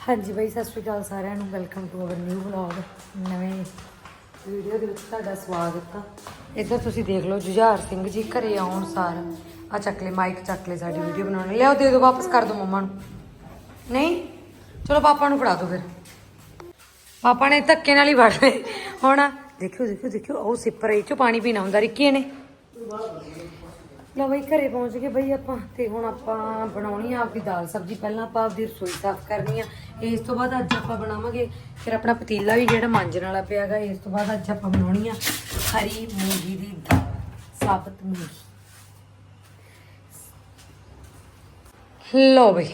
ਹਾਂਜੀ ਬਾਈ, ਸਤਿ ਸ਼੍ਰੀ ਅਕਾਲ ਸਾਰਿਆਂ ਨੂੰ। Welcome to our new vlog ਨਵੇਂ ਵੀਡੀਓ ਦੇ ਵਿੱਚ ਤੁਹਾਡਾ ਸਵਾਗਤ ਆ। ਇੱਧਰ ਤੁਸੀਂ ਦੇਖ ਲਓ, ਜੁਝਾਰ ਸਿੰਘ ਜੀ ਘਰੇ ਆਉਣ ਸਾਰ ਆ ਚੱਕਲੇ ਮਾਈਕ ਚੱਕਲੇ ਸਾਡੀ ਵੀਡੀਓ ਬਣਾਉਣ ਲਿਆਓ, ਦੇ ਦਿਓ ਵਾਪਸ ਕਰ ਦਿਓ ਮੰਮਾ ਨੂੰ। ਨਹੀਂ? ਚਲੋ ਪਾਪਾ ਨੂੰ ਫੜਾ ਦਿਓ ਫਿਰ। ਪਾਪਾ ਨੇ ਧੱਕੇ ਨਾਲ ਹੀ ਵੜ ਲਏ। ਹੁਣ ਦੇਖਿਓ ਦੇਖਿਓ ਦੇਖਿਓ। ਉਹ ਸਿੱਪਰ ਇਹ ਚੋਂ ਪਾਣੀ ਪੀਣਾ ਹੁੰਦਾ ਰਿੱਕੀ ਨੇ। ਲਓ ਬਈ, ਘਰੇ ਪਹੁੰਚ ਗਏ ਬਈ ਆਪਾਂ ਤੇ ਹੁਣ ਆਪਾਂ ਬਣਾਉਣੀ ਆ ਆਪਦੀ ਦਾਲ ਸਬਜ਼ੀ। ਪਹਿਲਾਂ ਆਪਾਂ ਆਪਦੀ ਰਸੋਈ ਸਾਫ਼ ਕਰਨੀ ਆ। ਇਸ ਤੋਂ ਬਾਅਦ ਅੱਜ ਆਪਾਂ ਬਣਾਵਾਂਗੇ ਫਿਰ ਆਪਣਾ ਪਤੀਲਾ ਵੀ ਜਿਹੜਾ ਮਾਂਜਣ ਵਾਲਾ ਪਿਆਗਾ ਇਸ ਤੋਂ ਬਾਅਦ ਅੱਜ ਆਪਾਂ ਬਣਾਉਣੀ ਆ ਹਰੀ ਮੂੰਗੀ ਦੀ ਦਾਲ, ਸਾਬਤ ਮੂੰਗੀ। ਲਓ ਬਈ,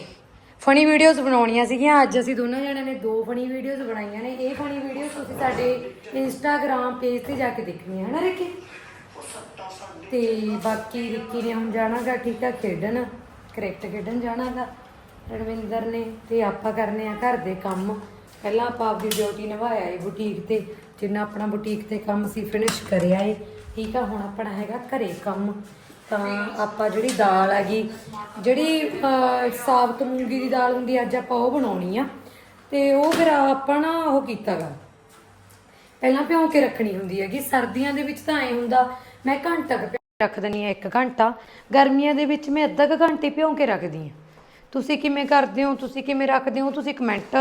ਫਨੀ ਵੀਡੀਓਜ਼ ਬਣਾਉਣੀਆਂ ਸੀਗੀਆਂ। ਅੱਜ ਅਸੀਂ ਦੋਨਾਂ ਜਣਿਆਂ ਨੇ ਦੋ ਫਨੀ ਵੀਡੀਓਜ਼ ਬਣਾਈਆਂ ਨੇ। ਇਹ ਫਨੀ ਵੀਡੀਓ ਤੁਸੀਂ ਸਾਡੇ ਇੰਸਟਾਗ੍ਰam ਪੇਜ ਤੇ ਜਾ ਕੇ ਦੇਖਣੀਆਂ, ਹੈ ਨਾ ਰਿੱਕੀ ਤੇ ਬਾਕੀ ਰਿੱਕੀ ਨੇ ਹੁਣ ਜਾਣਾਗਾ, ਠੀਕ ਆ, ਖੇਡਣ, ਕ੍ਰਿਕਟ ਖੇਡਣ ਜਾਣਾਗਾ, ਰਣਵਿੰਦਰ ਨੇ ਤੇ ਆਪਾਂ ਕਰਨੇ ਆ ਘਰ ਦੇ ਕੰਮ। ਪਹਿਲਾਂ ਆਪਾਂ ਆਪਦੀ ਡਿਊਟੀ ਨਿਭਾਇਆ ਏ ਬੁਟੀਕ ਤੇ, ਜਿੰਨਾ ਆਪਣਾ ਬੁਟੀਕ ਤੇ ਕੰਮ ਸੀ ਫਿਨਿਸ਼ ਕਰਿਆ ਏ। ਠੀਕ ਆ, ਹੁਣ ਆਪਣਾ ਹੈਗਾ ਘਰੇ ਕੰਮ। ਤਾਂ ਆਪਾਂ ਜਿਹੜੀ ਦਾਲ ਹੈਗੀ, ਜਿਹੜੀ ਸਾਬਤ ਮੂੰਗੀ ਦੀ ਦਾਲ ਹੁੰਦੀ ਅੱਜ ਆਪਾਂ ਉਹ ਬਣਾਉਣੀ ਆ। ਤੇ ਉਹ ਫਿਰ ਆਪਾਂ ਨਾ ਉਹ ਕੀਤਾਗਾ। ਪਹਿਲਾਂ ਭਿਉਂ ਕੇ ਰੱਖਣੀ ਹੁੰਦੀ ਹੈਗੀ। ਸਰਦੀਆਂ ਦੇ ਵਿੱਚ ਤਾਂ ਐ ਹੁੰਦਾ ਮੈਂ ਘੰਟਾ ਕੁ ਭਿਉਂ ਰੱਖ ਦਿੰਦੀ ਹਾਂ, ਇੱਕ ਘੰਟਾ। ਗਰਮੀਆਂ ਦੇ ਵਿੱਚ ਮੈਂ ਅੱਧਾ ਕੁ ਘੰਟੇ ਭਿਉਂ ਕੇ ਰੱਖਦੀ ਹਾਂ। ਤੁਸੀਂ ਕਿਵੇਂ ਕਰਦੇ ਹੋ, ਤੁਸੀਂ ਕਿਵੇਂ ਰੱਖਦੇ ਹੋ? ਤੁਸੀਂ ਕਮੈਂਟ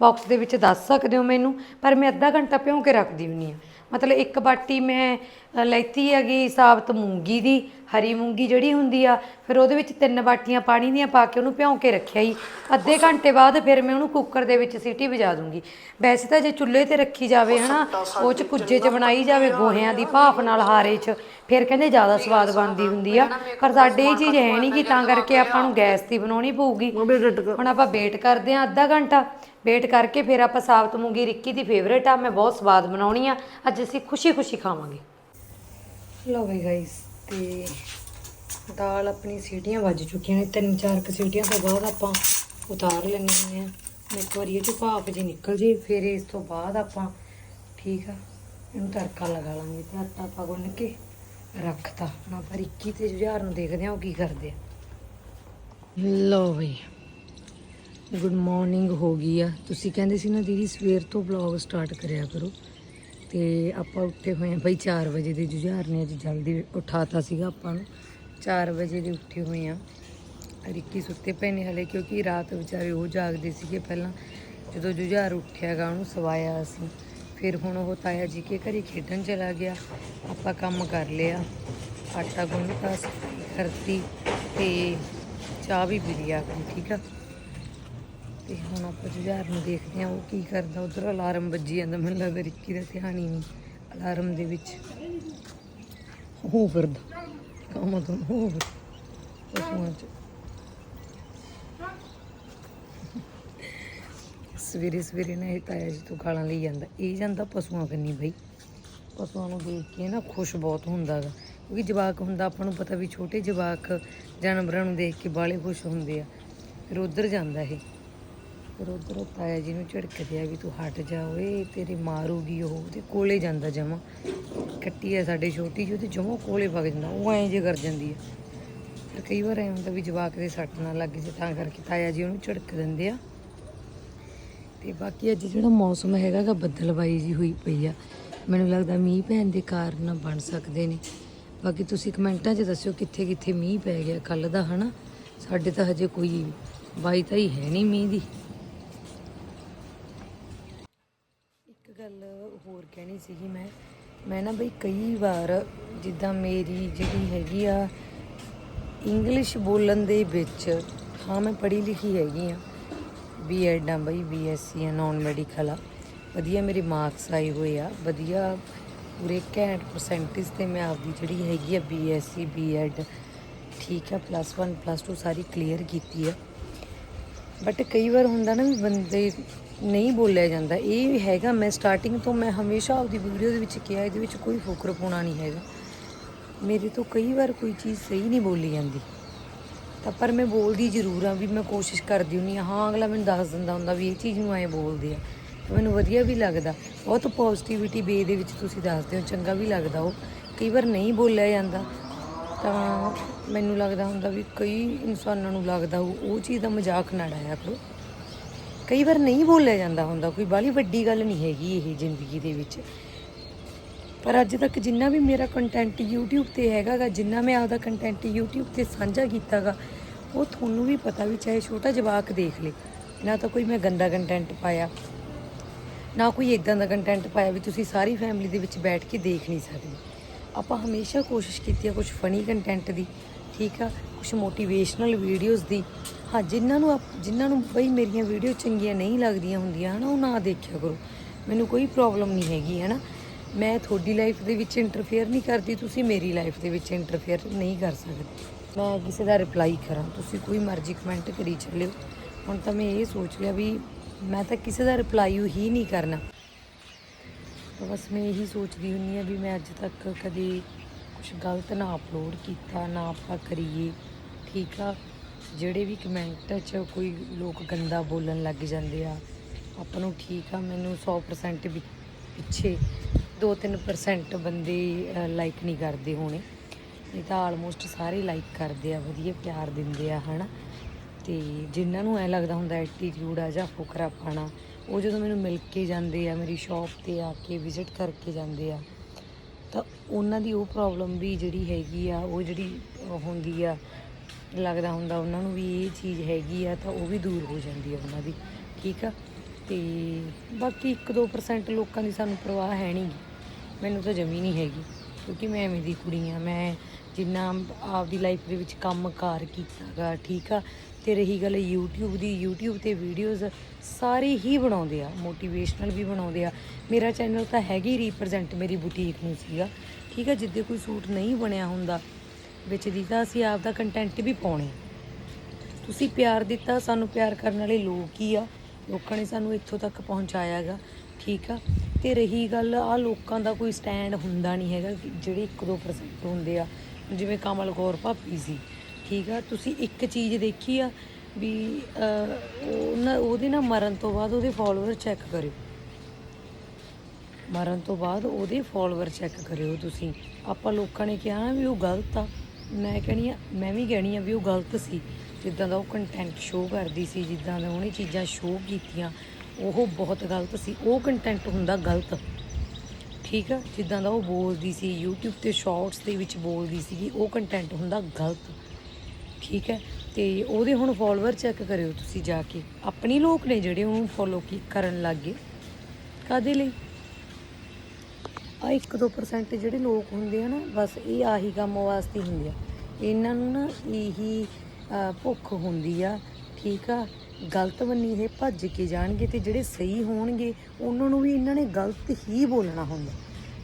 ਬਾਕਸ ਦੇ ਵਿੱਚ ਦੱਸ ਸਕਦੇ ਹੋ ਮੈਨੂੰ, ਪਰ ਮੈਂ ਅੱਧਾ ਘੰਟਾ ਭਿਉਂ ਕੇ ਰੱਖਦੀ ਹੁੰਦੀ ਹਾਂ। ਮਤਲਬ ਇੱਕ ਬਾਟੀ ਮੈਂ ਲੈਤੀ ਹੈਗੀ ਸਾਬਤ ਮੂੰਗੀ ਦੀ ਹਰੀ ਮੂੰਗੀ ਜਿਹੜੀ ਹੁੰਦੀ ਆ ਫਿਰ ਉਹਦੇ ਵਿੱਚ ਤਿੰਨ ਬਾਟੀਆਂ ਪਾਣੀ ਦੀਆਂ ਪਾ ਕੇ ਉਹਨੂੰ ਭਿਉਂ ਕੇ ਰੱਖਿਆ ਹੀ ਅੱਧੇ ਘੰਟੇ ਬਾਅਦ ਫਿਰ ਮੈਂ ਉਹਨੂੰ ਕੁੱਕਰ ਦੇ ਵਿੱਚ ਸੀਟੀ ਵਜਾ ਦੂੰਗੀ। ਵੈਸੇ ਤਾਂ ਜੇ ਚੁੱਲ੍ਹੇ ਤੇ ਰੱਖੀ ਜਾਵੇ ਹਨਾ ਉਹ ਚ ਕੁੱਜੇ ਚ ਬਣਾਈ ਜਾਵੇ ਗੋਹਿਆਂ ਦੀ ਭਾਫ ਨਾਲ ਹਾਰੇ ਚ ਫਿਰ ਕਹਿੰਦੇ ਜ਼ਿਆਦਾ ਸਵਾਦ ਬਣਦੀ ਹੁੰਦੀ ਆ। ਪਰ ਸਾਡੇ ਇਹ ਚੀਜ਼ ਹੈ ਨਹੀਂ ਕਿ ਤਾਂ ਕਰਕੇ ਆਪਾਂ ਨੂੰ ਗੈਸ ਤੇ ਬਣਾਉਣੀ ਪਊਗੀ। ਹੁਣ ਆਪਾਂ ਵੇਟ ਕਰਦੇ ਆ ਅੱਧਾ ਘੰਟਾ। ਵੇਟ ਕਰਕੇ ਫਿਰ ਆਪਾਂ ਸਾਬਤ ਮੂੰਗੀ ਰਿੱਕੀ ਦੀ ਫੇਵਰੇਟ ਆ, ਮੈਂ ਬਹੁਤ ਸਵਾਦ ਬਣਾਉਣੀ ਆ। ਅੱਜ ਅਸੀਂ ਖੁਸ਼ੀ-ਖੁਸ਼ੀ ਖਾਵਾਂਗੇ। ਲਓ ਬਈ ਗਾਇਸ ਤੇ ਦਾਲ ਆਪਣੀ ਸੀਟੀਆਂ ਵੱਜ ਚੁੱਕੀਆਂ ਨੇ, ਤਿੰਨ ਚਾਰ ਕੁ ਸੀਟੀਆਂ ਤੋਂ ਬਾਅਦ ਆਪਾਂ ਉਤਾਰ ਲੈਣੀ ਆ ਇੱਕ ਵਾਰੀ ਇਹ ਚੋਂ ਭਾਫ ਜੀ ਨਿਕਲ ਜੇ, ਫਿਰ ਇਸ ਤੋਂ ਬਾਅਦ ਆਪਾਂ ਠੀਕ ਆ, ਇਹਨੂੰ ਤੜਕਾ ਲਗਾ ਲਾਂਗੇ ਤੇ ਆਟਾ ਆਪਾਂ ਗੁੰਨ ਕੇ ਰੱਖਤਾ। ਹੁਣ ਆਪਾਂ ਰਿੱਕੀ ਤੇ ਜੁਝਾਰ ਨੂੰ ਦੇਖਦੇ ਆ ਉਹ ਕੀ ਕਰਦੇ ਆ। ਲਓ ਬਈ ਗੁੱਡ ਮਾਰਨਿੰਗ ਹੋ ਗਈ ਆ। ਤੁਸੀਂ ਕਹਿੰਦੇ ਸੀ ਨਾ, ਦੀਦੀ ਸਵੇਰ ਤੋਂ ਵਲੌਗ ਸਟਾਰਟ ਕਰਿਆ ਕਰੋ। ਤੇ ਆਪਾਂ ਉੱਠੇ ਹੋਏ ਆ ਬਈ 4 ਵਜੇ ਦੇ ਜੁਝਾਰ ਨੇ, ਅੱਜ ਜਲਦੀ ਉਠਾਤਾ ਸੀਗਾ ਆਪਾਂ ਨੂੰ। 4 ਵਜੇ ਦੇ ਉੱਠੇ ਹੋਏ ਆ ਰਿੱਕੀ ਸੁੱਤੇ ਪਏ ਨੇ ਹਲੇ, ਕਿਉਂਕਿ ਰਾਤ ਵਿਚਾਰੇ ਉਹ ਜਾਗਦੇ ਸੀਗੇ ਪਹਿਲਾਂ। ਜਦੋਂ ਜੁਝਾਰ ਉੱਠਿਆਗਾ ਉਹਨੂੰ ਸਵਾਇਆ ਅਸੀਂ। ਫਿਰ ਹੁਣ ਉਹ ਤਾਇਆ ਜੀ ਕੇ ਘਰੇ ਖੇਡਣ ਚਲਾ ਗਿਆ। ਆਪਾਂ ਕੰਮ ਕਰ ਲਿਆ। ਆਟਾ ਗੁੰਨਤਾ ਸਫ਼ਾਈ ਕਰਤੀ ਤੇ ਚਾਹ ਵੀ ਪੀ ਲਈ ਆਪਣੀ, ਠੀਕ ਆ? ਤੇ ਹੁਣ ਆਪਾਂ ਜੁਝਾਰ ਨੂੰ ਦੇਖਦੇ ਹਾਂ ਉਹ ਕੀ ਕਰਦਾ। ਉਧਰ ਅਲਾਰਮ ਵੱਜੀ ਜਾਂਦਾ, ਮੈਨੂੰ ਲੱਗਦਾ ਰਿੱਕੀ ਦਾ ਧਿਆਨ ਹੀ ਨਹੀਂ ਅਲਾਰਮ ਦੇ ਵਿੱਚ। ਹੋ ਫਿਰਦਾ। ਕੰਮ ਤੋਂ ਹੋ ਪਸ਼ੂਆਂ ਚ। ਸਵੇਰੇ ਸਵੇਰੇ ਨਾ ਇਹ ਤਾਇਆ ਜੀ ਤੋਂ ਗਾਲਾਂ ਲਈ ਜਾਂਦਾ। ਇਹ ਜਾਂਦਾ ਪਸ਼ੂਆਂ ਕੰਨੀ ਬਈ। ਪਸ਼ੂਆਂ ਨੂੰ ਦੇਖ ਕੇ ਨਾ ਖੁਸ਼ ਬਹੁਤ ਹੁੰਦਾ ਗਾ। ਕਿਉਂਕਿ ਜਵਾਕ ਹੁੰਦਾ, ਆਪਾਂ ਨੂੰ ਪਤਾ ਵੀ ਛੋਟੇ ਜਵਾਕ ਜਾਨਵਰਾਂ ਨੂੰ ਦੇਖ ਕੇ ਬਾਲੇ ਖੁਸ਼ ਹੁੰਦੇ ਆ। ਫਿਰ ਉਧਰ ਜਾਂਦਾ ਇਹ। ਫਿਰ ਉਧਰ ਤਾਇਆ ਜੀ ਨੂੰ ਝਿੜਕਦੇ ਆ ਵੀ ਤੂੰ ਹਟ ਜਾ ਓਏ, ਤੇਰੇ ਮਾਰੂਗੀ ਉਹ, ਉਹਦੇ ਕੋਲੇ ਜਾਂਦਾ ਜਮਾ। ਕੱਟੀ ਆ ਸਾਡੇ ਛੋਟੀ ਜਿਹੀ, ਉਹਦੇ ਜਮਾ ਕੋਲੇ ਵਗ ਜਾਂਦਾ, ਉਹ ਐਂ ਜੇ ਕਰ ਜਾਂਦੀ ਆ। ਫਿਰ ਕਈ ਵਾਰ ਐਂ ਹੁੰਦਾ ਵੀ ਜਵਾਕ ਦੇ ਸੱਟ ਨਾ ਲੱਗ ਜੇ, ਤਾਂ ਕਰਕੇ ਤਾਇਆ ਜੀ ਉਹਨੂੰ ਝਿੜਕ ਦਿੰਦੇ ਆ। ਤੇ ਬਾਕੀ ਅੱਜ ਜਿਹੜਾ ਮੌਸਮ ਹੈਗਾ ਗਾ ਬੱਦਲਬਾਈ ਜੀ ਹੋਈ ਪਈ ਆ। ਮੈਨੂੰ ਲੱਗਦਾ ਮੀਂਹ ਪੈਣ ਦੇ ਕਾਰਨ ਬਣ ਸਕਦੇ ਨੇ। ਬਾਕੀ ਤੁਸੀਂ ਕਮੈਂਟਾਂ 'ਚ ਦੱਸਿਓ ਕਿੱਥੇ ਕਿੱਥੇ ਮੀਂਹ ਪੈ ਗਿਆ ਕੱਲ ਦਾ, ਹਨਾ? ਸਾਡੇ ਤਾਂ ਹਜੇ ਕੋਈ ਬਾਈ ਤਾਂ ਹੀ ਹੈ ਨਹੀਂ ਮੀਂਹ ਦੀ ਇੱਕ ਗੱਲ ਹੋਰ ਸੀਗੀ ਮੈਂ। ਮੈਂ ਨਾ ਬਈ ਕਈ ਵਾਰ ਜਿੱਦਾਂ ਮੇਰੀ ਜਿਹੜੀ ਹੈਗੀ ਆ ਇੰਗਲਿਸ਼ ਬੋਲਣ ਦੇ ਵਿੱਚ ਹਾਂ, ਮੈਂ ਪੜ੍ਹੀ ਲਿਖੀ ਹੈਗੀ ਆ। ਬੀਐਡ ਆ ਬਈ ਬੀਐਸਸੀ ਆ ਨਾਨ ਮੈਡੀਕਲ ਆ। ਵਧੀਆ ਮੇਰੇ ਮਾਰਕਸ ਆਏ ਹੋਏ ਆ। ਵਧੀਆ ਪੂਰੇ ਘੈਂਟ ਪਰਸੈਂਟੇਜ ਤੇ ਮੈਂ ਆਪਦੀ ਜਿਹੜੀ ਹੈਗੀ ਆ ਬੀਐਸਸੀ ਬੀਐਡ ਠੀਕ ਆ ਪਲੱਸ 1 ਪਲੱਸ 2 ਸਾਰੀ ਕਲੀਅਰ ਕੀਤੀ ਆ। ਬਟ ਕਈ ਵਾਰ ਹੁੰਦਾ ਨਾ ਵੀ ਬੰਦੇ ਨਹੀਂ ਬੋਲਿਆ ਜਾਂਦਾ। ਇਹ ਵੀ ਹੈਗਾ, ਮੈਂ ਸਟਾਰਟਿੰਗ ਤੋਂ ਮੈਂ ਹਮੇਸ਼ਾ ਆਪਦੀ ਵੀਡੀਓ ਦੇ ਵਿੱਚ ਕਿਹਾ, ਇਹਦੇ ਵਿੱਚ ਕੋਈ ਫੋਕਰ ਪਾਉਣਾ ਨਹੀਂ ਹੈਗਾ। ਮੇਰੇ ਤੋਂ ਕਈ ਵਾਰ ਕੋਈ ਚੀਜ਼ ਸਹੀ ਨਹੀਂ ਬੋਲੀ ਜਾਂਦੀ। ਤਾਂ ਪਰ ਮੈਂ ਬੋਲਦੀ ਜ਼ਰੂਰ ਆ ਵੀ ਮੈਂ ਕੋਸ਼ਿਸ਼ ਕਰਦੀ ਹੁੰਨੀ ਆ ਹਾਂ, ਅਗਲਾ ਮੈਨੂੰ ਦੱਸ ਦਿੰਦਾ ਹੁੰਦਾ ਵੀ ਇਹ ਚੀਜ਼ ਨੂੰ ਐਂ ਬੋਲਦੇ ਆ। ਤਾਂ ਮੈਨੂੰ ਵਧੀਆ ਵੀ ਲੱਗਦਾ। ਬਹੁਤ ਪੋਜ਼ਿਟਿਵਿਟੀ ਵੇ ਦੇ ਵਿੱਚ ਤੁਸੀਂ ਦੱਸਦੇ ਹੋ, ਚੰਗਾ ਵੀ ਲੱਗਦਾ ਉਹ। ਕਈ ਵਾਰ ਨਹੀਂ ਬੋਲਿਆ ਜਾਂਦਾ। ਤਾਂ ਮੈਨੂੰ ਲੱਗਦਾ ਹੁੰਦਾ ਵੀ ਕਈ ਇਨਸਾਨਾਂ ਨੂੰ ਲੱਗਦਾ ਉਹ ਉਹ ਚੀਜ਼ ਦਾ ਮਜ਼ਾਕ ਨਾ ਡਾਇਆ ਕਰੋ। ਕਈ ਵਾਰ ਨਹੀਂ ਬੋਲਿਆ ਜਾਂਦਾ ਹੁੰਦਾ, ਕੋਈ ਬਾਲੀ ਵੱਡੀ ਗੱਲ ਨਹੀਂ ਹੈਗੀ ਇਹ ਜ਼ਿੰਦਗੀ ਦੇ ਵਿੱਚ। ਪਰ ਅੱਜ ਤੱਕ ਜਿੰਨਾ ਵੀ ਮੇਰਾ ਕੰਟੈਂਟ YouTube ਤੇ ਹੈਗਾਗਾ, ਜਿੰਨਾ ਮੈਂ ਆਪਦਾ ਕੰਟੈਂਟ YouTube ਤੇ ਸਾਂਝਾ ਕੀਤਾਗਾ, ਉਹ ਤੁਹਾਨੂੰ ਵੀ ਪਤਾ ਵੀ ਚਾਹੇ ਛੋਟਾ ਜਵਾਕ ਦੇਖ ਲੇ, ਨਾ ਤਾਂ ਕੋਈ ਮੈਂ ਗੰਦਾ ਕੰਟੈਂਟ ਪਾਇਆ, ਨਾ ਕੋਈ ਇਦਾਂ ਦਾ ਕੰਟੈਂਟ ਪਾਇਆ ਵੀ ਤੁਸੀਂ ਸਾਰੀ ਫੈਮਿਲੀ ਦੇ ਵਿੱਚ ਬੈਠ ਕੇ ਦੇਖ ਨਹੀਂ ਸਕਦੇ। ਆਪਾਂ ਹਮੇਸ਼ਾ ਕੋਸ਼ਿਸ਼ ਕੀਤੀ ਹੈ ਕੁਝ ਫਨੀ ਕੰਟੈਂਟ ਦੀ ਠੀਕ ਆ ਕੁਝ ਮੋਟੀਵੇਸ਼ਨਲ ਵੀਡੀਓਜ਼ ਦੀ। ਹਾਂ, ਜਿਨ੍ਹਾਂ ਨੂੰ ਆਪ- ਜਿਨ੍ਹਾਂ ਨੂੰ ਬਈ ਮੇਰੀਆਂ ਵੀਡੀਓ ਚੰਗੀਆਂ ਨਹੀਂ ਲੱਗਦੀਆਂ ਹੁੰਦੀਆਂ, ਹਨਾ, ਉਹ ਨਾ ਦੇਖਿਆ ਕਰੋ। ਮੈਨੂੰ ਕੋਈ ਪ੍ਰੋਬਲਮ ਨਹੀਂ ਹੈਗੀ, ਹਨਾ। ਮੈਂ ਤੁਹਾਡੀ ਲਾਈਫ ਦੇ ਵਿੱਚ ਇੰਟਰਫੇਅਰ ਨਹੀਂ ਕਰਦੀ, ਤੁਸੀਂ ਮੇਰੀ ਲਾਈਫ ਦੇ ਵਿੱਚ ਇੰਟਰਫੇਅਰ ਨਹੀਂ ਕਰ ਸਕਦੇ। ਮੈਂ ਕਿਸੇ ਦਾ ਰਿਪਲਾਈ ਕਰਾਂ, ਤੁਸੀਂ ਕੋਈ ਮਰਜ਼ੀ ਕਮੈਂਟ ਕਰੀ ਚੱਲਿਓ। ਹੁਣ ਤਾਂ ਮੈਂ ਇਹ ਸੋਚ ਲਿਆ ਵੀ ਮੈਂ ਤਾਂ ਕਿਸੇ ਦਾ ਰਿਪਲਾਈ ਹੀ ਨਹੀਂ ਕਰਨਾ। ਤਾਂ ਬਸ ਮੈਂ ਇਹੀ ਸੋਚਦੀ ਹੁੰਨੀ ਆ ਵੀ ਮੈਂ ਅੱਜ ਤੱਕ ਕਦੇ ਕੁਝ ਗਲਤ ਨਾ ਅਪਲੋਡ ਕੀਤਾ, ਨਾ ਆਪਾਂ ਕਰੀਏ, ਠੀਕ ਆ? ਜਿਹੜੇ ਵੀ ਕਮੈਂਟ 'ਚ ਕੋਈ ਲੋਕ ਗੰਦਾ ਬੋਲਣ ਲੱਗ ਜਾਂਦੇ ਆ, ਆਪਾਂ ਨੂੰ ਠੀਕ ਆ, ਮੈਨੂੰ 100% ਵੀ ਪਿੱਛੇ 2-3% ਬੰਦੇ ਲਾਈਕ ਨਹੀਂ ਕਰਦੇ ਹੋਣੇ। ਨਹੀਂ ਤਾਂ ਆਲਮੋਸਟ ਸਾਰੇ ਲਾਈਕ ਕਰਦੇ ਆ, ਵਧੀਆ ਪਿਆਰ ਦਿੰਦੇ ਆ, ਹਨਾ? ਤੇ ਜਿਨ੍ਹਾਂ ਨੂੰ ਐ ਲੱਗਦਾ ਹੁੰਦਾ ਐਟੀਟਿਊਡ ਆ ਜਾਂ ਫੁਕਰਾ ਪਾਣਾ ਉਹ ਜਦੋਂ ਮੈਨੂੰ ਮਿਲ ਕੇ ਜਾਂਦੇ ਆ, ਮੇਰੀ ਸ਼ਾਪ ਤੇ ਆ ਕੇ ਵਿਜ਼ਿਟ ਕਰਕੇ ਜਾਂਦੇ ਆ ਤਾਂ ਉਹਨਾਂ ਦੀ ਉਹ ਪ੍ਰੋਬਲਮ ਵੀ ਜਿਹੜੀ ਹੈਗੀ ਆ, ਉਹ ਜਿਹੜੀ ਹੁੰਦੀ ਆ, ਲੱਗਦਾ ਹੁੰਦਾ ਉਹਨਾਂ ਨੂੰ ਵੀ ਇਹ ਚੀਜ਼ ਹੈਗੀ ਆ, ਤਾਂ ਉਹ ਵੀ ਦੂਰ ਹੋ ਜਾਂਦੀ ਆ ਉਹਨਾਂ ਦੀ, ਠੀਕ ਆ? ਤੇ ਬਾਕੀ 1-2% ਲੋਕਾਂ ਦੀ ਸਾਨੂੰ ਪਰਵਾਹ ਹੈ ਨਹੀਂ ਮੈਨੂੰ ਤਾਂ ਜਮੀ ਨਹੀਂ ਹੈਗੀ, ਕਿਉਂਕਿ ਮੈਂ ਐਵੇਂ ਦੀ ਕੁੜੀ ਆ, ਮੈਂ ਜਿੰਨਾ ਆਪਦੀ ਲਾਈਫ ਦੇ ਵਿੱਚ ਕੰਮ-ਕਾਰ ਕੀਤਾਗਾ ਠੀਕ ਆ? ਤੇ ਰਹੀ ਗੱਲ YouTube ਦੀ, YouTube ਤੇ ਵੀਡੀਓਜ਼ ਸਾਰੇ ਹੀ ਬਣਾਉਂਦੇ ਆ ਮੋਟੀਵੇਸ਼ਨਲ ਵੀ ਬਣਾਉਂਦੇ ਆ। ਮੇਰਾ ਚੈਨਲ ਤਾਂ ਹੈਗੀ ਰਿਪਰੈਜ਼ੈਂਟ ਮੇਰੀ ਬੁਟੀਕ ਨੂੰ ਸੀਗਾ, ਠੀਕ ਆ? ਜਿੱਦੇ ਕੋਈ ਸੂਟ ਨਹੀਂ ਬਣਿਆ ਹੁੰਦਾ, ਵਿੱਚ ਦੀ ਤਾਂ ਅਸੀਂ ਆਪ ਦਾ ਕੰਟੈਂਟ ਵੀ ਪਾਉਣੇ ਤੁਸੀਂ ਪਿਆਰ ਦਿੱਤਾ, ਸਾਨੂੰ ਪਿਆਰ ਕਰਨ ਵਾਲੇ ਲੋਕ ਹੀ ਆ। ਲੋਕਾਂ ਨੇ ਸਾਨੂੰ ਇੱਥੋਂ ਤੱਕ ਪਹੁੰਚਾਇਆਗਾ ਠੀਕ ਆ? ਤੇ ਰਹੀ ਗੱਲ ਆ ਲੋਕਾਂ ਦਾ ਕੋਈ ਸਟੈਂਡ ਹੁੰਦਾ ਨਹੀਂ ਹੈਗਾ, ਜਿਹੜੇ 1-2% ਹੁੰਦੇ ਆ। ਜਿਵੇਂ ਕਮਲ ਕੌਰ ਭਾਪੀ ਸੀ ਠੀਕ ਆ? ਤੁਸੀਂ ਇੱਕ ਚੀਜ਼ ਦੇਖੀ ਆ ਵੀ ਅਹ, ਉਹ ਨਾ ਉਹਦੇ ਨਾਲ ਮਰਨ ਤੋਂ ਬਾਅਦ ਉਹਦੇ ਫਾਲੋਅਰ ਚੈੱਕ ਕਰਿਓ। ਮਰਨ ਤੋਂ ਬਾਅਦ ਉਹਦੇ ਫਾਲੋਅਰ ਚੈੱਕ ਕਰਿਓ ਤੁਸੀਂ। ਆਪਾਂ ਲੋਕਾਂ ਨੇ ਕਿਹਾ ਨਾ ਵੀ ਉਹ ਗਲਤ ਆ। ਮੈਂ ਕਹਿਣੀ ਆ ਮੈਂ ਵੀ ਕਹਿਣੀ ਆ ਵੀ ਉਹ ਗਲਤ ਸੀ। ਜਿੱਦਾਂ ਦਾ ਉਹ ਕੰਟੈਂਟ ਸ਼ੋਅ ਕਰਦੀ ਸੀ ਜਿੱਦਾਂ ਦਾ ਉਹਨੇ ਚੀਜ਼ਾਂ ਸ਼ੋਅ ਕੀਤੀਆਂ ਉਹ ਬਹੁਤ ਗਲਤ ਸੀ। ਉਹ ਕੰਟੈਂਟ ਹੁੰਦਾ ਗਲਤ। ਠੀਕ ਆ? ਜਿੱਦਾਂ ਦਾ ਉਹ ਬੋਲਦੀ ਸੀ, YouTube ਤੇ ਸ਼ਾਰਟਸ ਦੇ ਵਿੱਚ ਬੋਲਦੀ ਸੀਗੀ, ਉਹ ਕੰਟੈਂਟ ਹੁੰਦਾ ਗਲਤ। ਠੀਕ ਹੈ? ਤੇ ਉਹਦੇ ਹੁਣ ਫਾਲੋਅਰ ਚੈੱਕ ਕਰਿਓ ਤੁਸੀਂ ਜਾ ਕੇ। ਆਪਣੀ ਲੋਕ ਨੇ ਜਿਹੜੇ ਉਹਨੂੰ ਫੋਲੋ ਕੀ ਕਰਨ ਲੱਗ? ਗਏ ਕਾਦੇ ਲਈ ਆ 1-2% ਜਿਹੜੇ ਲੋਕ ਹੁੰਦੇ ਆ ਨਾ, ਬਸ ਇਹ ਆਹੀ ਕੰਮ ਵਾਸਤੇ ਹੁੰਦੇ ਆ। ਇਹਨਾਂ ਨੂੰ ਨਾ ਇਹੀ ਭੁੱਖ ਹੁੰਦੀ ਆ, ਠੀਕ ਆ? ਗਲਤ ਬੰਨੀ ਇਹ ਭੱਜ ਕੇ ਜਾਣਗੇ ਤੇ ਜਿਹੜੇ ਸਹੀ ਹੋਣਗੇ, ਉਹਨਾਂ ਨੂੰ ਵੀ ਇਹਨਾਂ ਨੇ ਗਲਤ ਹੀ ਬੋਲਣਾ ਹੁੰਦਾ।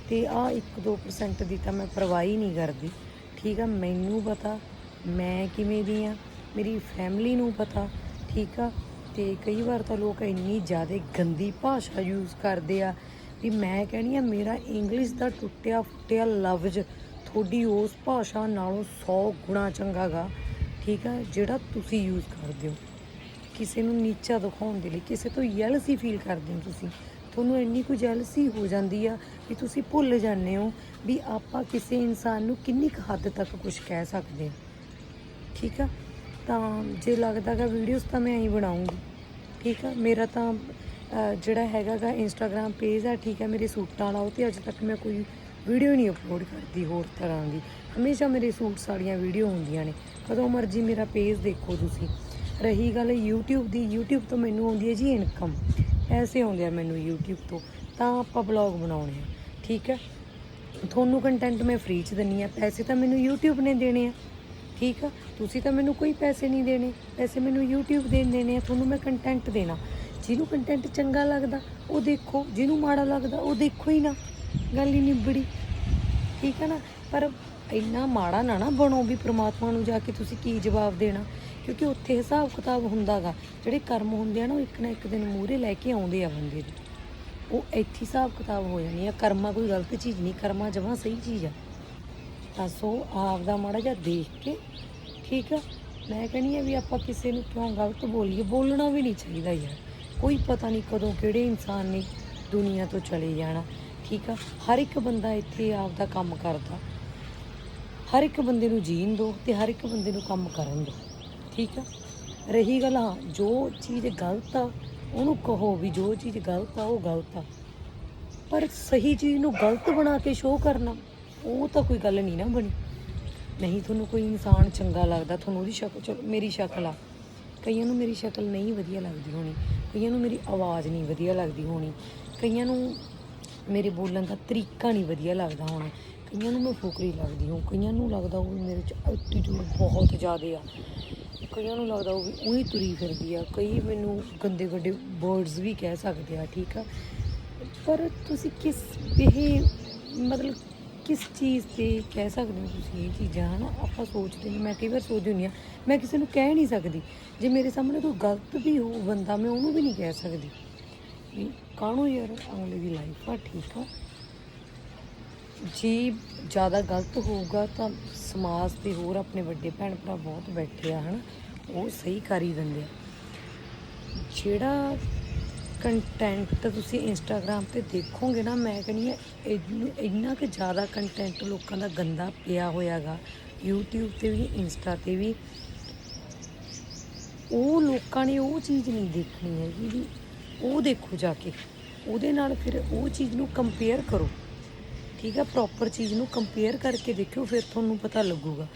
ਤੇ ਆ 1-2% ਦੀ ਤਾਂ ਮੈਂ ਪਰਵਾਹੀ ਨਹੀਂ ਕਰਦੀ। ਠੀਕ ਆ, ਮੈਨੂੰ ਪਤਾ, ਮੈਂ ਕਿਵੇਂ ਦੀ ਆ, ਮੇਰੀ ਫੈਮਿਲੀ ਨੂੰ ਪਤਾ, ਠੀਕ ਆ। ਤੇ ਕਈ ਵਾਰ ਤਾਂ ਲੋਕ ਇੰਨੀ ਜ਼ਿਆਦਾ ਗੰਦੀ ਭਾਸ਼ਾ ਯੂਜ਼ ਕਰਦੇ ਆ ਵੀ ਮੈਂ ਕਹਿੰਦੀ ਆ, ਮੇਰਾ ਇੰਗਲਿਸ਼ ਦਾ ਟੁੱਟਿਆ ਫੁੱਟਿਆ ਲਫ਼ਜ਼ ਤੁਹਾਡੀ ਉਸ ਭਾਸ਼ਾ ਨਾਲੋਂ 100 ਗੁਣਾ ਚੰਗਾ ਗਾ। ਠੀਕ ਆ, ਜਿਹੜਾ ਤੁਸੀਂ ਯੂਜ਼ ਕਰਦੇ ਹੋ। ਕਿਸੇ ਨੂੰ ਨੀਚਾ ਦਿਖਾਉਣ ਦੇ ਲਈ ਕਿਸੇ ਤੋਂ ਜੈਲਸੀ ਫੀਲ ਕਰਦੇ ਹੋ ਤੁਸੀਂ ਤੁਹਾਨੂੰ ਇੰਨੀ ਕੁ ਜੈਲਸੀ ਹੋ ਜਾਂਦੀ ਆ ਵੀ ਤੁਸੀਂ ਭੁੱਲ ਜਾਂਦੇ ਹੋ ਵੀ ਆਪਾਂ ਕਿਸੇ ਇਨਸਾਨ ਨੂੰ ਕਿੰਨੀ ਕੁ ਹੱਦ ਤੱਕ ਕੁਝ ਕਹਿ ਸਕਦੇ ਠੀਕ ਆ? ਤਾਂ ਜੇ ਲੱਗਦਾਗਾ ਵੀਡੀਓਜ਼ ਤਾਂ ਮੈਂ ਐਂ ਬਣਾਉਂਗੀ। ਠੀਕ ਆ? ਮੇਰਾ ਤਾਂ ਅਹ, ਜਿਹੜਾ ਹੈਗਾਗਾ ਇੰਸਟਾਗ੍ਰam ਪੇਜ ਆ ਠੀਕ ਆ ਮੇਰੇ ਸੂਟਾਂ ਵਾਲਾ ਉਹ ਤੇ ਅੱਜ ਤੱਕ ਮੈਂ ਕੋਈ ਵੀਡੀਓ ਨਹੀਂ ਅਪਲੋਡ ਕਰਦੀ ਹੋਰ ਤਰ੍ਹਾਂ ਦੀ। ਹਮੇਸ਼ਾ ਮੇਰੇ ਸੂਟ ਸਾੜੀਆਂ ਵੀਡੀਓ ਹੁੰਦੀਆਂ ਨੇ। ਕਦੋਂ ਮਰਜ਼ੀ ਮੇਰਾ ਪੇਜ ਦੇਖੋ ਤੁਸੀਂ। ਰਹੀ ਗੱਲ YouTube ਦੀ। YouTube ਤੋਂ ਮੈਨੂੰ ਆਉਂਦੀ ਹੈ ਜੀ ਇਨਕਮ ਪੈਸੇ ਆਉਂਦੇ ਆ ਮੈਨੂੰ YouTube ਤੋਂ। ਤਾਂ ਆਪਾਂ ਬਲੌਗ ਬਣਾਉਣੇ ਆ। ਠੀਕ ਹੈ? ਤੁਹਾਨੂੰ ਕੰਟੈਂਟ ਮੈਂ ਫ੍ਰੀ ਚ ਦਿੰਨੀ ਆ। ਪੈਸੇ ਤਾਂ ਮੈਨੂੰ YouTube ਨੇ ਦੇਣੇ ਆ। ਠੀਕ ਆ? ਤੁਸੀਂ ਤਾਂ ਮੈਨੂੰ ਕੋਈ ਪੈਸੇ ਨਹੀਂ ਦੇਣੇ। ਪੈਸੇ ਮੈਨੂੰ YouTube ਦੇ ਦੇਣੇ ਆ। ਤੁਹਾਨੂੰ ਮੈਂ ਕੰਟੈਂਟ ਦੇਣਾ। ਜਿਹਨੂੰ ਕੰਟੈਂਟ ਚੰਗਾ ਲੱਗਦਾ, ਉਹ ਦੇਖੋ। ਜਿਹਨੂੰ ਮਾੜਾ ਲੱਗਦਾ, ਉਹ ਦੇਖੋ ਹੀ ਨਾ। ਗੱਲ ਹੀ ਨਿਬੜੀ। ਠੀਕ ਹੈ ਨਾ? ਪਰ ਇੰਨਾ ਮਾੜਾ ਨਾ ਨਾ ਬਣੋ ਵੀ ਪ੍ਰਮਾਤਮਾ ਨੂੰ ਜਾ ਕੇ ਤੁਸੀਂ ਕੀ ਜਵਾਬ ਦੇਣਾ। ਕਿਉਂਕਿ ਉੱਥੇ ਹਿਸਾਬ ਕਿਤਾਬ ਹੁੰਦਾਗਾ। ਜਿਹੜੇ ਕਰਮ ਹੁੰਦੇ ਆ ਨਾ, ਉਹ ਇੱਕ ਨਾ ਇੱਕ ਦਿਨ ਮੂਹਰੇ ਲੈ ਕੇ ਆਉਂਦੇ ਆ ਬੰਦੇ ਨੂੰ। ਉਹ ਇੱਥੇ ਹਿਸਾਬ ਕਿਤਾਬ ਹੋ ਜਾਣੀ ਆ। ਕਰਮਾ ਕੋਈ ਗਲਤ ਚੀਜ਼ ਨਹੀਂ, ਕਰਮਾ ਜਮਾਂ ਸਹੀ ਚੀਜ਼ ਆ। ਤਾਂ ਸੋ ਆਪ ਦਾ ਮਾੜਾ ਜਿਹਾ ਦੇਖ ਕੇ, ਠੀਕ ਆ? ਮੈਂ ਕਹਿੰਦੀ ਆ ਵੀ ਆਪਾਂ ਕਿਸੇ ਨੂੰ ਕਿਉਂ ਗਲਤ ਬੋਲੀਏ? ਬੋਲਣਾ ਵੀ ਨਹੀਂ ਚਾਹੀਦਾ ਯਾਰ। ਕੋਈ ਪਤਾ ਨਹੀਂ ਕਦੋਂ ਕਿਹੜੇ ਇਨਸਾਨ ਨੇ ਦੁਨੀਆ ਤੋਂ ਚਲੇ ਜਾਣਾ, ਠੀਕ ਆ? ਹਰ ਇੱਕ ਬੰਦਾ ਇੱਥੇ ਆਪ ਦਾ ਕੰਮ ਕਰਦਾ। ਹਰ ਇੱਕ ਬੰਦੇ ਨੂੰ ਜੀਣ ਦਿਓ ਤੇ ਹਰ ਇੱਕ ਬੰਦੇ ਨੂੰ ਕੰਮ ਕਰਨ ਦਿਓ ਠੀਕ ਆ? ਰਹੀ ਗੱਲ ਹਾਂ, ਜੋ ਚੀਜ਼ ਗਲਤ ਆ, ਉਹਨੂੰ ਕਹੋ ਵੀ ਜੋ ਚੀਜ਼ ਗਲਤ ਆ, ਉਹ ਗਲਤ ਆ। ਪਰ ਸਹੀ ਚੀਜ਼ ਨੂੰ ਗਲਤ ਬਣਾ ਕੇ ਸ਼ੋਅ ਕਰਨਾ, ਉਹ ਤਾਂ ਕੋਈ ਗੱਲ ਨਹੀਂ ਨਾ ਬਣੀ। ਨਹੀਂ ਤੁਹਾਨੂੰ ਕੋਈ ਇਨਸਾਨ ਚੰਗਾ ਲੱਗਦਾ, ਤੁਹਾਨੂੰ ਉਹਦੀ ਸ਼ਕਲ, ਚਲੋ ਮੇਰੀ ਸ਼ਕਲ ਆ। ਕਈਆਂ ਨੂੰ ਮੇਰੀ ਸ਼ਕਲ ਨਹੀਂ ਵਧੀਆ ਲੱਗਦੀ ਹੋਣੀ, ਕਈਆਂ ਨੂੰ ਮੇਰੀ ਆਵਾਜ਼ ਨਹੀਂ ਵਧੀਆ ਲੱਗਦੀ ਹੋਣੀ, ਕਈਆਂ ਨੂੰ ਮੇਰੇ ਬੋਲਣ ਦਾ ਤਰੀਕਾ ਨਹੀਂ ਵਧੀਆ ਲੱਗਦਾ ਹੋਣਾ, ਕਈਆਂ ਨੂੰ ਮੈਂ ਫੋਕਰੀ ਲੱਗਦੀ ਹਾਂ, ਕਈਆਂ ਨੂੰ ਲੱਗਦਾ ਉਹ ਮੇਰੇ ਚ ਐਟੀਟਿਊਡ ਬਹੁਤ ਜ਼ਿਆਦਾ ਆ। ਕਈਆਂ ਨੂੰ ਲੱਗਦਾ ਉਹ ਵੀ ਉਹੀ ਤੁਰੀ ਫਿਰਦੀ ਆ, ਕਈ ਮੈਨੂੰ ਗੰਦੇ ਗੰਦੇ ਵਰਡਸ ਵੀ ਕਹਿ ਸਕਦੇ ਆ, ਠੀਕ ਆ? ਪਰ ਤੁਸੀਂ ਕਿਸ ਇਹ ਮਤਲਬ ਕਿਸ ਚੀਜ਼ ਤੇ ਕਹਿ ਸਕਦੇ ਹੋ ਤੁਸੀਂ ਇਹ ਚੀਜ਼ਾਂ, ਹਨਾ? ਆਪਾਂ ਸੋਚਦੇ ਨਹੀਂ ਮੈਂ ਕਈ ਵਾਰ ਸੋਚਦੀ ਹੁੰਦੀ ਆ, ਮੈਂ ਕਿਸੇ ਨੂੰ ਕਹਿ ਨਹੀਂ ਸਕਦੀ। ਜੇ ਮੇਰੇ ਸਾਹਮਣੇ ਕੋਈ ਗਲਤ ਵੀ ਹੋ ਬੰਦਾ, ਮੈਂ ਉਹਨੂੰ ਵੀ ਨਹੀਂ ਕਹਿ ਸਕਦੀ। ਵੀ ਕਾਹਨੂੰ ਯਾਰ ਅਗਲੇ ਦੀ ਲਾਈਫ ਆ, ਠੀਕ ਆ? ਜੇ ਜ਼ਿਆਦਾ ਗਲਤ ਹੋਊਗਾ ਤਾਂ ਸਮਾਜ ਤੇ ਹੋਰ ਆਪਣੇ ਵੱਡੇ ਭੈਣ ਭਰਾ ਬਹੁਤ ਬੈਠੇ ਆ, ਹਨਾ? ਉਹ ਸਹੀ ਕਰ ਹੀ ਦਿੰਦੇ। ਆ ਜਿਹੜਾ ਕੰਟੈਂਟ ਤਾਂ ਤੁਸੀਂ ਇੰਸਟਾਗ੍ਰam ਤੇ ਦੇਖੋਗੇ ਨਾ, ਮੈਂ ਕਹਿੰਦੀ ਆ ਇੰਨ- ਇੰਨਾ ਕਿ ਜ਼ਿਆਦਾ ਕੰਟੈਂਟ ਲੋਕਾਂ ਦਾ ਗੰਦਾ ਪਿਆ ਹੋਇਆਗਾ। YouTube ਤੇ ਵੀ ਇੰਸਟਾ ਤੇ ਵੀ। ਉਹ ਲੋਕਾਂ ਨੇ ਉਹ ਚੀਜ਼ ਨਹੀਂ ਦੇਖਣੀ ਹੈਗੀ ਵੀ ਉਹ ਦੇਖੋ ਜਾ ਕੇ। ਉਹਦੇ ਨਾਲ ਫਿਰ ਉਹ ਚੀਜ਼ ਨੂੰ ਕੰਪੇਅਰ ਕਰੋ। ਠੀਕ ਆ ਪ੍ਰੋਪਰ ਚੀਜ਼ ਨੂੰ ਕੰਪੇਅਰ ਕਰਕੇ ਦੇਖਿਓ, ਫਿਰ ਤੁਹਾਨੂੰ ਪਤਾ ਲੱਗੂਗਾ।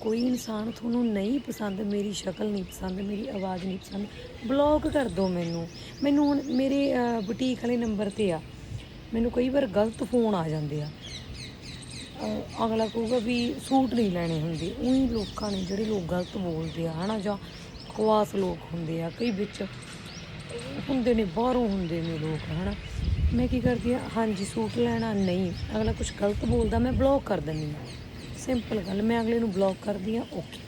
ਕੋਈ ਇਨਸਾਨ ਤੁਹਾਨੂੰ ਨਹੀਂ ਪਸੰਦ, ਮੇਰੀ ਸ਼ਕਲ ਨਹੀਂ ਪਸੰਦ, ਮੇਰੀ ਆਵਾਜ਼ ਨਹੀਂ ਪਸੰਦ ਬਲੌਕ ਕਰ ਦਿਓ ਮੈਨੂੰ। ਮੈਨੂੰ ਹੁਣ ਮੇਰੇ ਬੁਟੀਕ ਵਾਲੇ ਨੰਬਰ ਤੇ ਆ। ਮੈਨੂੰ ਕਈ ਵਾਰ ਗਲਤ ਫੋਨ ਆ ਜਾਂਦੇ ਆ। ਅਗਲਾ ਕਹੂਗਾ ਵੀ ਸੂਟ ਨਹੀਂ ਲੈਣੇ ਹੁੰਦੇ। ਉਹੀ ਲੋਕਾਂ ਨੇ ਜਿਹੜੇ ਲੋਕ ਗਲਤ ਬੋਲਦੇ ਆ, ਹਨਾ, ਜਾਂ ਖਵਾਸ ਲੋਕ ਹੁੰਦੇ ਆ, ਕਈ ਵਿੱਚ ਹੁੰਦੇ ਨੇ, ਬਾਹਰੋਂ ਹੁੰਦੇ ਨੇ ਲੋਕ, ਹਨਾ। ਮੈਂ ਕੀ ਕਰਦੀ ਆ, ਹਾਂਜੀ, ਸੂਟ ਲੈਣਾ ਨਹੀਂ। ਅਗਲਾ ਕੁਝ ਗਲਤ ਬੋਲਦਾ, ਮੈਂ ਬਲੌਕ ਕਰ ਦਿੰਦੀ ਆ। ਸਿੰਪਲ ਗੱਲ, ਮੈਂ ਅਗਲੇ ਨੂੰ ਬਲੌਕ ਕਰਦੀ ਆ ਓਕੇ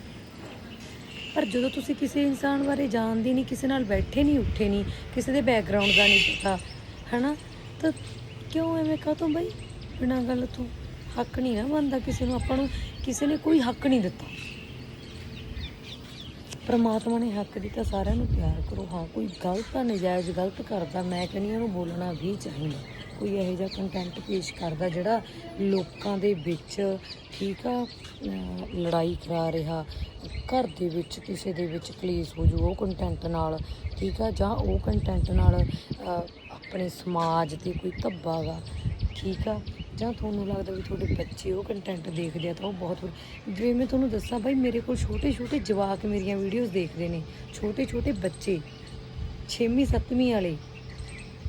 ਪਰ ਜਦੋਂ ਤੁਸੀਂ ਕਿਸੇ ਇਨਸਾਨ ਬਾਰੇ ਜਾਣਦੇ ਨਹੀਂ, ਕਿਸੇ ਨਾਲ ਬੈਠੇ ਨਹੀਂ, ਉੱਠੇ ਨਹੀਂ, ਕਿਸੇ ਦੇ ਬੈਕਗ੍ਰਾਉਂਡ ਦਾ ਨਹੀਂ ਪਤਾ, ਹਨਾ, ਤਾਂ ਕਿਉਂ ਐਵੇਂ ਕਾਹਤੋਂ ਬਈ? ਬਿਨਾਂ ਗੱਲ ਤੋਂ ਹੱਕ ਨਹੀਂ ਨਾ ਬਣਦਾ ਕਿਸੇ ਨੂੰ, ਆਪਾਂ ਨੂੰ ਕਿਸੇ ਨੇ ਕੋਈ ਹੱਕ ਨਹੀਂ ਦਿੱਤਾ। ਪਰਮਾਤਮਾ ਨੇ ਹੱਕ ਦਿੱਤਾ ਸਾਰਿਆਂ ਨੂੰ, ਪਿਆਰ ਕਰੋ, ਹਾਂ, ਕੋਈ ਗਲਤ ਆ ਨਜਾਇਜ਼ ਗਲਤ ਕਰਦਾ, ਮੈਂ ਕਹਿੰਦੀ ਹਾਂ, ਉਹਨੂੰ ਬੋਲਣਾ ਵੀ ਚਾਹੀਦਾ। ਕੋਈ ਇਹੋ ਜਿਹਾ ਕੰਟੈਂਟ ਪੇਸ਼ ਕਰਦਾ ਜਿਹੜਾ ਲੋਕਾਂ ਦੇ ਵਿੱਚ ਠੀਕ ਆ ਲੜਾਈ ਕਰਾ ਰਿਹਾ, ਘਰ ਦੇ ਵਿੱਚ ਕਿਸੇ ਦੇ ਵਿੱਚ ਕਲੇਸ਼ ਹੋ ਜੂ, ਉਹ ਕੰਟੈਂਟ ਨਾਲ, ਠੀਕ ਆ, ਜਾਂ ਉਹ ਕੰਟੈਂਟ ਨਾਲ ਆਪਣੇ ਸਮਾਜ ਤੇ ਕੋਈ ਧੱਬਾ ਵਾ, ਠੀਕ ਆ, ਜਾਂ ਤੁਹਾਨੂੰ ਲੱਗਦਾ ਵੀ ਤੁਹਾਡੇ ਬੱਚੇ ਉਹ ਕੰਟੈਂਟ ਦੇਖਦੇ ਆ ਤਾਂ ਉਹ ਬਹੁਤ ਵਧੀਆ। ਜਿਵੇਂ ਮੈਂ ਤੁਹਾਨੂੰ ਦੱਸਾਂ ਬਾਈ, ਮੇਰੇ ਕੋਲ ਛੋਟੇ ਛੋਟੇ ਜਵਾਕ ਮੇਰੀਆਂ ਵੀਡੀਓਜ਼ ਦੇਖਦੇ ਨੇ ਛੋਟੇ ਛੋਟੇ ਬੱਚੇ 6ਵੀਂ 7ਵੀਂ ਵਾਲੇ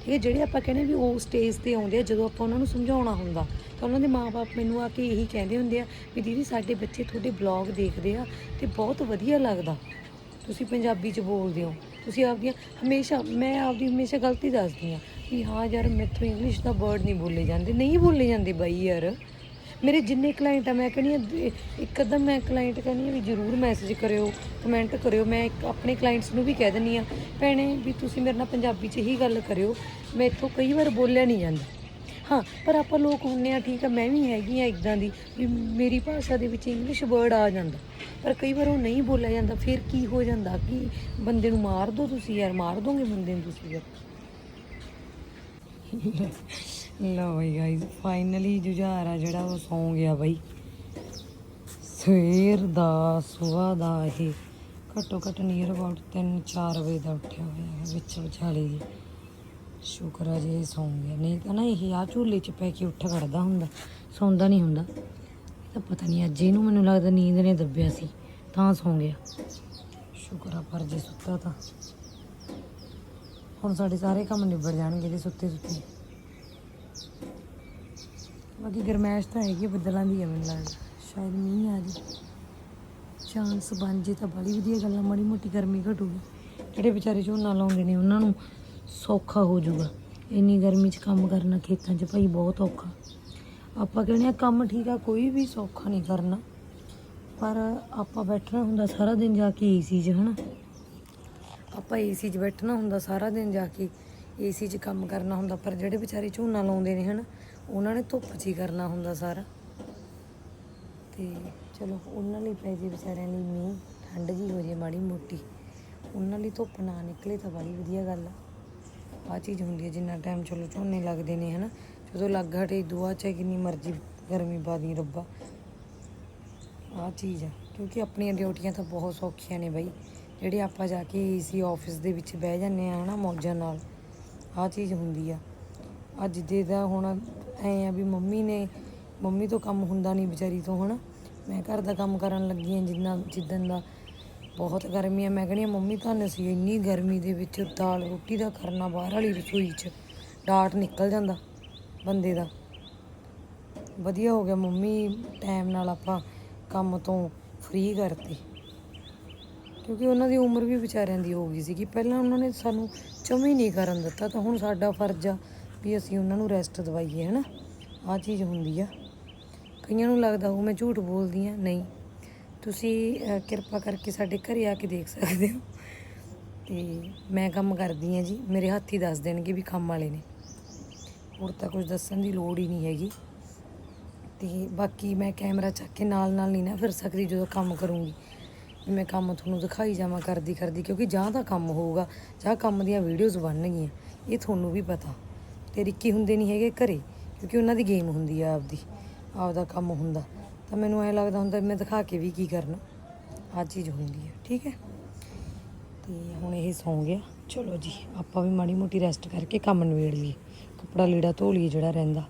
ਠੀਕ ਹੈ ਜਿਹੜੇ ਆਪਾਂ ਕਹਿੰਦੇ ਵੀ ਉਹ ਸਟੇਜ ਤੇ ਆਉਂਦੇ ਆ, ਜਦੋਂ ਆਪਾਂ ਉਹਨਾਂ ਨੂੰ ਸਮਝਾਉਣਾ ਹੁੰਦਾ, ਤਾਂ ਉਹਨਾਂ ਦੇ ਮਾਪੇ ਮੈਨੂੰ ਆ ਕੇ ਇਹੀ ਕਹਿੰਦੇ ਹੁੰਦੇ ਆ ਵੀ ਦੀਦੀ ਸਾਡੇ ਬੱਚੇ ਤੁਹਾਡੇ ਬਲੌਗ ਦੇਖਦੇ ਆ ਤੇ ਬਹੁਤ ਵਧੀਆ ਲੱਗਦਾ। ਤੁਸੀਂ ਪੰਜਾਬੀ ਚ ਬੋਲਦੇ ਹੋ। ਤੁਸੀਂ ਆਪਦੀਆਂ ਹਮੇਸ਼ਾ, ਮੈਂ ਆਪਦੀ ਹਮੇਸ਼ਾ ਗਲਤੀ ਦੱਸਦੀ ਆ ਵੀ ਹਾਂ ਯਾਰ ਮੈਥੋਂ ਇੰਗਲਿਸ਼ ਦਾ ਵਰਡ ਨਹੀਂ ਬੋਲੇ ਜਾਂਦੇ। ਨਹੀਂ ਬੋਲੇ ਜਾਂਦੇ ਬਾਈ ਯਾਰ। ਮੇਰੇ ਜਿੰਨੇ ਕਲਾਇੰਟ ਆ, ਮੈਂ ਕਹਿੰਦੀ ਆ ਇੱਕ ਅੱਧਾ ਮੈਂ ਕਲਾਇੰਟ ਕਹਿੰਦੀ ਆ ਵੀ ਜਰੂਰ ਮੈਸੇਜ ਕਰਿਓ ਕਮੈਂਟ ਕਰਿਓ। ਮੈਂ ਇੱਕ ਆਪਣੇ ਕਲਾਇੰਟਸ ਨੂੰ ਵੀ ਕਹਿ ਦਿੰਦੀ ਆ ਭੈਣੇ ਵੀ ਤੁਸੀਂ ਮੇਰੇ ਨਾਲ ਪੰਜਾਬੀ 'ਚ ਹੀ ਗੱਲ ਕਰਿਓ ਮੈਥੋਂ ਕਈ ਵਾਰ ਬੋਲਿਆ ਨਹੀਂ ਜਾਂਦਾ। ਹਾਂ, ਪਰ ਆਪਾਂ ਲੋਕ ਹੁੰਨੇ ਆ, ਠੀਕ ਆ, ਮੈਂ ਵੀ ਹੈਗੀ ਆ ਇਦਾਂ ਦੀ, ਵੀ ਮੇਰੀ ਭਾਸ਼ਾ ਦੇ ਵਿੱਚ ਇੰਗਲਿਸ਼ ਵਰਡ ਆ ਜਾਂਦਾ। ਪਰ ਕਈ ਵਾਰ ਉਹ ਨਹੀਂ ਬੋਲਿਆ ਜਾਂਦਾ, ਫਿਰ ਕੀ ਹੋ ਜਾਂਦਾ? ਕਿ ਬੰਦੇ ਨੂੰ ਮਾਰ ਦੋ ਤੁਸੀਂ ਯਾਰ, ਮਾਰ ਦੋਗੇ ਬੰਦੇ ਨੂੰ ਤੁਸੀਂ ਯਾਰ? ਲਓ ਬਈ ਗਾਇਸ ਫਾਈਨਲੀ ਜੁਝਾਰ ਆ ਜਿਹੜਾ, ਉਹ ਸੌਂ ਗਿਆ ਬਈ। ਸਵੇਰ ਦਾ ਸਵੇਰ ਦਾ ਇਹ। ਘੱਟੋ ਘੱਟ ਨੀਅਰ ਅਬਾਊਟ 3-4 ਵਜੇ ਦਾ ਉੱਠਿਆ ਹੋਇਆ ਹੈ, ਵਿੱਚ ਵਿਚਾਲੇ ਜੀ ਸ਼ੁਕਰ ਆ ਜੇ ਇਹ ਸੌਂ ਗਿਆ। ਨਹੀਂ ਤਾਂ ਨਾ ਇਹ ਆ ਝੂਲੇ 'ਚ ਪੈ ਕੇ ਉੱਠ ਖੜਦਾ ਹੁੰਦਾ, ਸੌਂਦਾ ਨਹੀਂ ਹੁੰਦਾ। ਇਹ ਤਾਂ ਪਤਾ ਨਹੀਂ, ਅੱਜ ਇਹਨੂੰ ਮੈਨੂੰ ਲੱਗਦਾ ਨੀਂਦ ਨੇ ਦੱਬਿਆ ਸੀ, ਤਾਂ ਸੌਂ ਗਿਆ। ਸ਼ੁਕਰ ਆ ਪਰ ਜੇ ਸੁੱਤਾ ਤਾਂ। ਹੁਣ ਸਾਡੇ ਸਾਰੇ ਕੰਮ ਨਿਬੜ ਜਾਣਗੇ ਜੇ ਸੁੱਤੇ ਸੁੱਤੇ ਬਾਕੀ ਗਰਮੈਸ਼ ਤਾਂ ਹੈਗੀ ਆ, ਬੱਦਲਾਂ ਦੀ ਹੈ ਮੈਨੂੰ ਲੱਗਦਾ। ਸ਼ਾਇਦ ਮੀਂਹ ਆ ਜੇ। ਚਾਂਸ ਬਣ ਜੇ ਤਾਂ ਬੜੀ ਵਧੀਆ ਗੱਲ ਆ ਮਾੜੀ ਮੋਟੀ ਗਰਮੀ ਘਟੂਗੀ। ਜਿਹੜੇ ਵਿਚਾਰੇ ਝੋਨਾ ਲਾਉਂਦੇ ਨੇ ਉਹਨਾਂ ਨੂੰ ਸੌਖਾ ਹੋ ਜਾਊਗਾ। ਇੰਨੀ ਗਰਮੀ 'ਚ ਕੰਮ ਕਰਨਾ ਖੇਤਾਂ 'ਚ ਭਾਈ ਬਹੁਤ ਔਖਾ। ਆਪਾਂ ਕਹਿੰਦੇ ਆ ਕੰਮ ਠੀਕ ਆ ਕੋਈ ਵੀ ਸੌਖਾ ਨਹੀਂ ਕਰਨਾ। ਪਰ ਆਪਾਂ ਬੈਠਣਾ ਹੁੰਦਾ ਸਾਰਾ ਦਿਨ ਜਾ ਕੇ ਏਸੀ 'ਚ ਹਨਾ? ਆਪਾਂ ਏਸੀ 'ਚ ਬੈਠਣਾ ਹੁੰਦਾ ਸਾਰਾ ਦਿਨ ਜਾ ਕੇ। ਏਸੀ 'ਚ ਕੰਮ ਕਰਨਾ ਹੁੰਦਾ ਪਰ ਜਿਹੜੇ ਵਿਚਾਰੇ ਝੋਨਾ ਲਾਉਂਦੇ ਨੇ ਹਨਾ? ਉਹਨਾਂ ਨੇ ਧੁੱਪ 'ਚ ਹੀ ਕਰਨਾ ਹੁੰਦਾ ਸਾਰਾ। ਤੇ ਚਲੋ, ਉਹਨਾਂ ਲਈ ਪੈ ਜੇ ਵਿਚਾਰਿਆਂ ਲਈ ਮੀਂਹ, ਠੰਡ ਜੀ ਹੋ ਜੇ ਮਾੜੀ ਮੋਟੀ। ਉਹਨਾਂ ਲਈ ਧੁੱਪ ਨਾ ਨਿਕਲੇ ਤਾਂ ਬੜੀ ਵਧੀਆ ਗੱਲ ਆ। ਆ ਚੀਜ਼ ਹੁੰਦੀ ਹੈ ਜਿੰਨਾ ਟਾਈਮ ਚਲੋ ਝੋਨੇ ਲੱਗਦੇ ਨੇ, ਹਨਾ। ਜਦੋਂ ਲੱਗ ਹਟੇ, ਦੁਆ ਚਾਹੇ ਕਿੰਨੀ ਮਰਜ਼ੀ ਗਰਮੀ ਬਾਦੀ ਰੱਬਾ। ਆ ਚੀਜ਼ ਆ, ਕਿਉਂਕਿ ਆਪਣੀਆਂ ਡਿਊਟੀਆਂ ਤਾਂ ਬਹੁਤ ਸੌਖੀਆਂ ਨੇ ਬਾਈ। ਜਿਹੜੇ ਆਪਾਂ ਜਾ ਕੇ ਏਸੀ ਆਫਿਸ ਦੇ ਵਿੱਚ ਬਹਿ ਜਾਂਦੇ ਆ, ਹਨਾ, ਮੌਜਾਂ ਨਾਲ। ਆਹ ਚੀਜ਼ ਹੁੰਦੀ ਆ। ਅੱਜ ਦੇ ਦਾ ਹੁਣ ਐ ਆ ਵੀ ਮੰਮੀ ਨੇ, ਮੰਮੀ ਤੋਂ ਕੰਮ ਹੁੰਦਾ ਨਹੀਂ ਵਿਚਾਰੀ ਤੋਂ ਹਨਾ। ਮੈਂ ਘਰ ਦਾ ਕੰਮ ਕਰਨ ਲੱਗੀ ਆ ਜਿੰਨਾ ਜਿੱਦਣ ਦਾ। ਬਹੁਤ ਗਰਮੀ ਆ, ਮੈਂ ਕਹਿੰਦੀ ਹਾਂ ਮੰਮੀ ਤੁਹਾਨੂੰ ਸੀ ਇੰਨੀ ਗਰਮੀ ਦੇ ਵਿੱਚ ਦਾਲ ਰੋਟੀ ਦਾ ਕਰਨਾ ਬਾਹਰ ਵਾਲੀ ਰਸੋਈ 'ਚ, ਡਾਟ ਨਿਕਲ ਜਾਂਦਾ ਬੰਦੇ ਦਾ। ਵਧੀਆ ਹੋ ਗਿਆ ਮੰਮੀ ਟਾਈਮ ਨਾਲ ਆਪਾਂ ਕੰਮ ਤੋਂ ਫ੍ਰੀ ਕਰਤੀ। ਕਿਉਂਕਿ ਉਹਨਾਂ ਦੀ ਉਮਰ ਵੀ ਵਿਚਾਰਿਆਂ ਦੀ ਹੋ ਗਈ ਸੀ ਕਿ ਪਹਿਲਾਂ ਉਹਨਾਂ ਨੇ ਸਾਨੂੰ ਚਮੀ ਨਹੀਂ ਕਰਨ ਦਿੱਤਾ ਤਾਂ ਹੁਣ ਸਾਡਾ ਫਰਜ਼ ਆ ਵੀ ਅਸੀਂ ਉਹਨਾਂ ਨੂੰ ਰੈਸਟ ਦਵਾਈਏ, ਹਨਾ? ਆਹ ਚੀਜ਼ ਹੁੰਦੀ ਆ। ਕਈਆਂ ਨੂੰ ਲੱਗਦਾ ਉਹ ਮੈਂ ਝੂਠ ਬੋਲਦੀ ਆ। ਨਹੀਂ। ਤੁਸੀਂ ਕਿਰਪਾ ਕਰਕੇ ਸਾਡੇ ਘਰੇ ਆ ਕੇ ਦੇਖ ਸਕਦੇ ਹੋ। ਤੇ ਮੈਂ ਕੰਮ ਕਰਦੀ ਆ ਜੀ। ਮੇਰੇ ਹੱਥ ਹੀ ਦੱਸ ਦੇਣਗੇ ਵੀ ਕੰਮ ਵਾਲੇ ਨੇ। ਹੋਰ ਤਾਂ ਕੁਝ ਦੱਸਣ ਦੀ ਲੋੜ ਹੀ ਨਹੀਂ ਹੈਗੀ। ਤੇ ਬਾਕੀ ਮੈਂ ਕੈਮਰਾ ਚੱਕ ਕੇ ਨਾਲ ਨਾਲ ਨਹੀਂ ਨਾ ਫਿਰ ਸਕਦੀ ਜਦੋਂ ਕੰਮ ਕਰੂੰਗੀ। ਮੈਂ ਕੰਮ ਤੁਹਾਨੂੰ ਦਿਖਾਈ ਜਾਵਾਂ ਕਰਦੀ ਕਰਦੀ ਕਿਉਂਕਿ ਜਾਂ ਤਾਂ ਕੰਮ ਹੋਊਗਾ, ਜਾਂ ਕੰਮ ਦੀਆਂ ਵੀਡੀਓਜ਼ ਬਣਨਗੀਆਂ। ਇਹ ਤੁਹਾਨੂੰ ਵੀ ਪਤਾ। ਤੇ ਰਿੱਕੀ ਹੁੰਦੇ ਨਹੀਂ ਹੈਗੇ ਘਰੇ, ਕਿਉਂਕਿ ਉਹਨਾਂ ਦੀ ਗੇਮ ਹੁੰਦੀ ਆ ਆਪਦੀ, ਆਪਦਾ ਕੰਮ ਹੁੰਦਾ। ਤਾਂ ਮੈਨੂੰ ਐ ਲੱਗਦਾ ਹੁੰਦਾ ਮੈਂ ਦਿਖਾ ਕੇ ਵੀ ਕੀ ਕਰਨਾ, ਆਹ ਚੀਜ਼ ਹੁੰਦੀ ਹੈ ਠੀਕ ਹੈ? ਤੇ ਹੁਣ ਇਹ ਸੌਂ ਗਿਆ। ਚਲੋ ਜੀ, ਆਪਾਂ ਵੀ ਮਾੜੀ ਮੋਟੀ ਰੈਸਟ ਕਰਕੇ ਕੰਮ ਨਿਬੇੜ ਲਈਏ। ਕੱਪੜਾ ਲੀੜਾ ਧੋ ਲਈਏ ਜਿਹੜਾ ਰਹਿੰਦਾ।